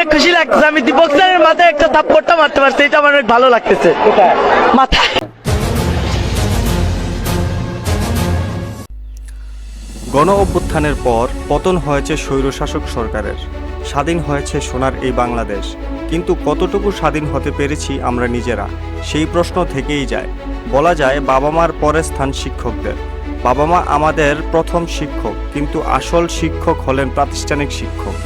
অনেক খুশি লাগতেছে। আমি দীপক স্যারের মাথায় একটা থাপ্পড়টা মারতে পারছি এটা আমার অনেক ভালো লাগতেছে। মাথায়। গণ অভ্যুত্থানের পর পতন হয়েছে স্বৈরশাসক সরকারের। স্বাধীন হয়েছে সোনার এই বাংলাদেশ। কিন্তু কতটুকু স্বাধীন হতে পেরেছি আমরা নিজেরা? সেই প্রশ্ন থেকেই যায়। বলা যায় বাবা মার পরের স্থান শিক্ষকদের। বাবা মা আমাদের প্রথম শিক্ষক কিন্তু আসল শিক্ষক হলেন প্রাতিষ্ঠানিক শিক্ষক।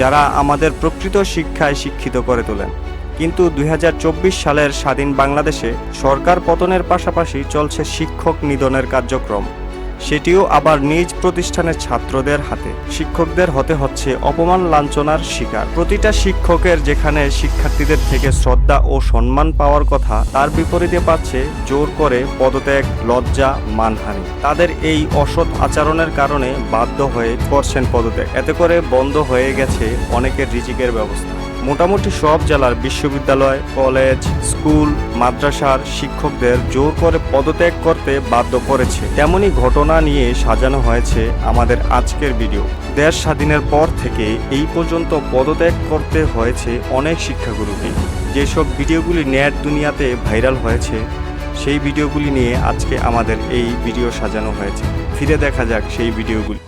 যারা আমাদের প্রকৃত শিক্ষায় শিক্ষিত করে তোলেন। কিন্তু দুই হাজার চব্বিশ সালের স্বাধীন বাংলাদেশে সরকার পতনের পাশাপাশি চলছে শিক্ষক নিধনের কার্যক্রম। সেটিও আবার নিজ প্রতিষ্ঠানের ছাত্রদের হাতে। শিক্ষকদের হতে হচ্ছে অপমান লাঞ্ছনার শিকার। প্রতিটা শিক্ষকের যেখানে শিক্ষার্থীদের থেকে শ্রদ্ধা ও সম্মান পাওয়ার কথা, তার বিপরীতে পাচ্ছে জোর করে পদত্যাগ, লজ্জা, মানহানি। তাদের এই অসৎ আচরণের কারণে বাধ্য হয়ে করছেন পদত্যাগ। এতে করে বন্ধ হয়ে গেছে অনেকের রিজিকের ব্যবস্থা। মোটামুটি সব জেলার বিশ্ববিদ্যালয়, কলেজ, স্কুল, মাদ্রাসার শিক্ষকদের জোর করে পদত্যাগ করতে বাধ্য করেছে। তেমনই ঘটনা নিয়ে সাজানো হয়েছে আমাদের আজকের ভিডিও। দেশ স্বাধীনের পর থেকে এই পর্যন্ত পদত্যাগ করতে হয়েছে অনেক শিক্ষাগুরুকে। যেসব ভিডিওগুলি নেট দুনিয়াতে ভাইরাল হয়েছে, সেই ভিডিওগুলি নিয়ে আজকে আমাদের এই ভিডিও সাজানো হয়েছে। ফিরে দেখা যাক সেই ভিডিওগুলি।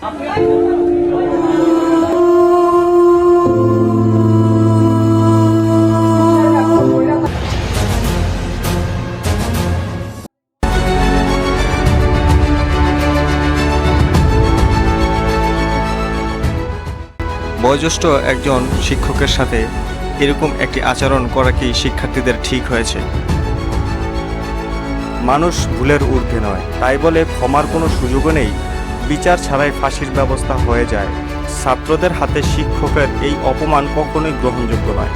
বয়োজ্যেষ্ঠ একজন শিক্ষকের সাথে এরকম একটি আচরণ করা কি শিক্ষার্থীদের ঠিক হয়েছে? মানুষ ভুলের ঊর্ধ্বে নয়। তাই বলে ক্ষমার কোনো সুযোগও নেই। বিচার ছাড়াই ফাঁসির ব্যবস্থা হয়ে যায়। ছাত্রদের হাতে শিক্ষকের এই অপমান কখনোই গ্রহণযোগ্য নয়।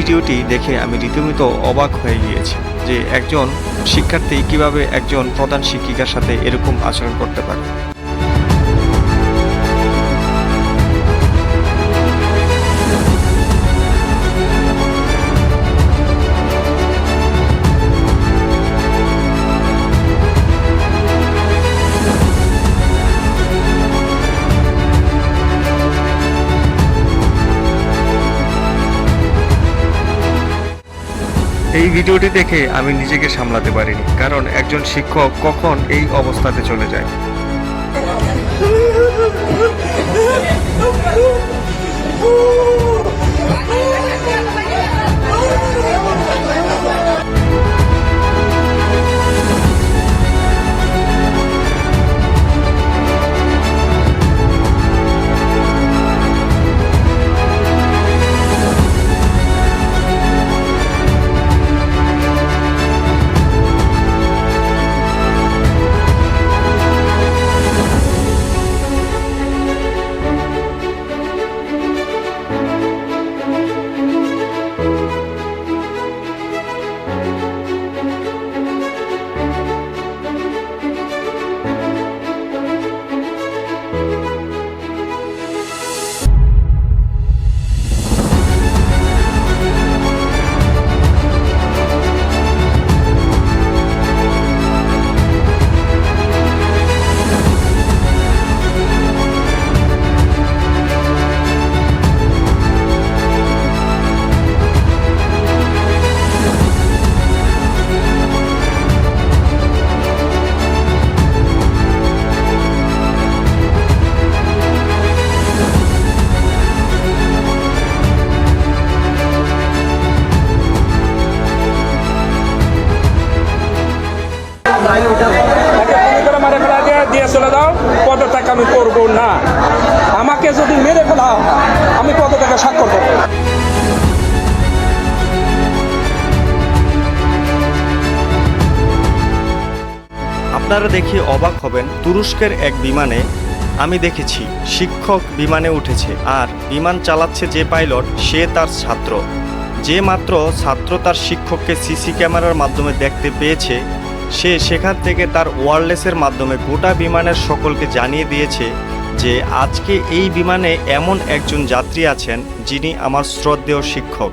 ভিডিওটি দেখে আমি রীতিমতো অবাক হয়ে গিয়েছি যে একজন শিক্ষার্থী কীভাবে একজন প্রধান শিক্ষিকার সাথে এরকম আচরণ করতে পারে। ভিডিওটি দেখে আমি নিজেকে সামলাতে পারিনি কারণ একজন শিক্ষক কখন এই অবস্থাতে চলে যায়। মারে ফেলা দিয়ে দিয়ে চলে যাও পদত্যাগ আমি করব না? আমাকে যদি মেরে ফেলা আমি পদত্যাগে স্বাক্ষর করব? আপনারা দেখে অবাক হবেন তুরস্কের এক বিমানে আমি দেখেছি শিক্ষক বিমানে উঠেছে আর বিমান চালাচ্ছে যে পাইলট সে তার ছাত্র। যে মাত্র ছাত্র তার শিক্ষককে সিসি ক্যামেরার মাধ্যমে দেখতে পেয়েছে সে সেখান থেকে তার ওয়ারলেসের মাধ্যমে গোটা বিমানের সকলকে জানিয়ে দিয়েছে যে আজকে এই বিমানে এমন একজন যাত্রী আছেন যিনি আমার শ্রদ্ধেয় শিক্ষক।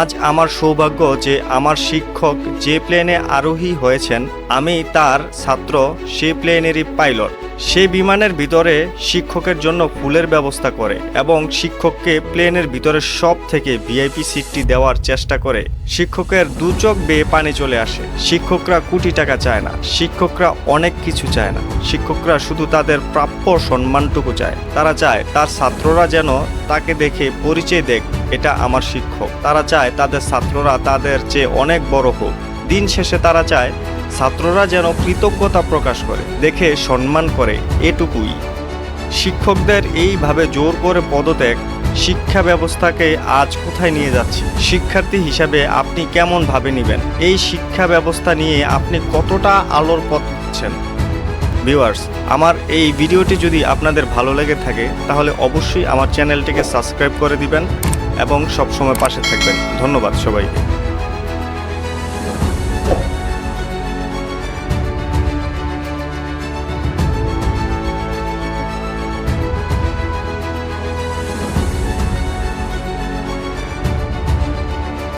আজ আমার সৌভাগ্য যে আমার শিক্ষক যে প্লেনে আরোহী হয়েছেন, আমি তার ছাত্র সে প্লেনেরই পাইলট। সে বিমানের ভিতরে শিক্ষকের জন্য ফুলের ব্যবস্থা করে এবং শিক্ষককে প্লেনের ভিতরে সব থেকে ভিআইপি সিটটি দেওয়ার চেষ্টা করে। শিক্ষকের দু চোখ বেয়ে পানি চলে আসে। শিক্ষকরা কোটি টাকা চায় না। শিক্ষকরা অনেক কিছু চায় না। শিক্ষকরা শুধু তাদের প্রাপ্য সম্মানটুকু চায়। তারা চায়, তার ছাত্ররা যেন তাকে দেখে পরিচয় দেখ, এটা আমার শিক্ষক। তারা চায়, তাদের ছাত্ররা তাদের চেয়ে অনেক বড় হোক। দিন শেষে তারা চায় ছাত্ররা যেন কৃতজ্ঞতা প্রকাশ করে, দেখে সম্মান করে, এটুকুই। শিক্ষকদের এইভাবে জোর করে পদত্যাগ শিক্ষা ব্যবস্থাকে আজ কোথায় নিয়ে যাচ্ছে? শিক্ষার্থী হিসাবে আপনি কেমন ভাবে নেবেন? এই শিক্ষা ব্যবস্থা নিয়ে আপনি কতটা আলোর পথ হচ্ছেন ভিউয়ার্স, আমার এই ভিডিওটি যদি আপনাদের ভালো লেগে থাকে, তাহলে অবশ্যই আমার চ্যানেলটিকে সাবস্ক্রাইব করে দিবেন এবং সবসময় পাশে থাকবেন। ধন্যবাদ সবাইকে।